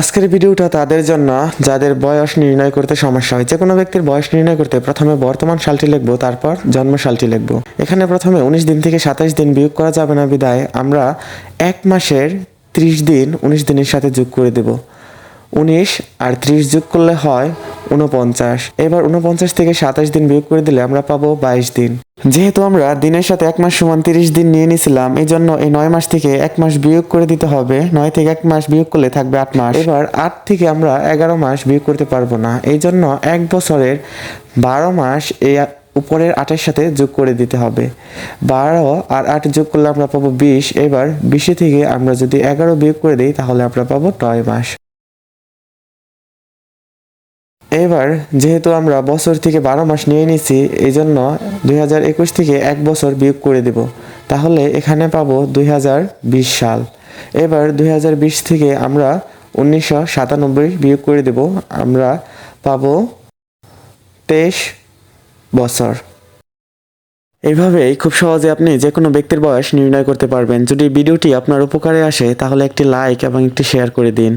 আজকের ভিডিওটা তাদের জন্য, যাদের বয়স নির্ণয় করতে সমস্যা হয়। যে কোনো ব্যক্তির বয়স নির্ণয় করতে প্রথমে বর্তমান সালটি লিখব, তারপর জন্ম সালটি লিখব। এখানে প্রথমে উনিশ দিন থেকে সাতাশ দিন বিয়োগ করা যাবে না বিদায়। আমরা এক মাসের ত্রিশ দিন উনিশ দিনের সাথে যোগ করে দেব। উনিশ আর ত্রিশ যোগ করলে হয় উনপঞ্চাশ এবার উনপঞ্চাশ থেকে সাতাশ দিন বিয়োগ করে দিলে আমরা পাবো বাইশ দিন। যেহেতু আমরা দিনের সাথে এক মাস সমান তিরিশ দিন নিয়ে নিছিলাম এই জন্য এই নয় মাস থেকে এক মাস বিয়োগ করে দিতে হবে। নয় থেকে এক মাস বিয়োগ করলে থাকবে আট মাস। এবার আট থেকে আমরা এগারো মাস বিয়োগ করতে পারব না। এই জন্য এক বছরের বারো মাস এই উপরের আটের সাথে যোগ করে দিতে হবে। বারো আর আট যোগ করলে আমরা পাবো বিশ। এবার বিশে থেকে আমরা যদি এগারো বিয়োগ করে দিই, তাহলে আমরা পাবো নয় মাস। এবার যেহেতু আমরা বছর থেকে বারো মাস নিয়ে নিছি এই জন্য দুই হাজার একুশ থেকে এক বছর বিয়োগ করে দেব। তাহলে এখানে পাবো দুই হাজার বিশ সাল। এবার দুই হাজার বিশ থেকে আমরা উনিশশো সাতানব্বই বিয়োগ করে দেব। আমরা পাবো তেইশ বছর। এইভাবেই খুব সহজে আপনি যে কোনো ব্যক্তির বয়স নির্ণয় করতে পারবেন। যদি ভিডিওটি আপনার উপকারে আসে, তাহলে একটি লাইক এবং একটি শেয়ার করে দিন।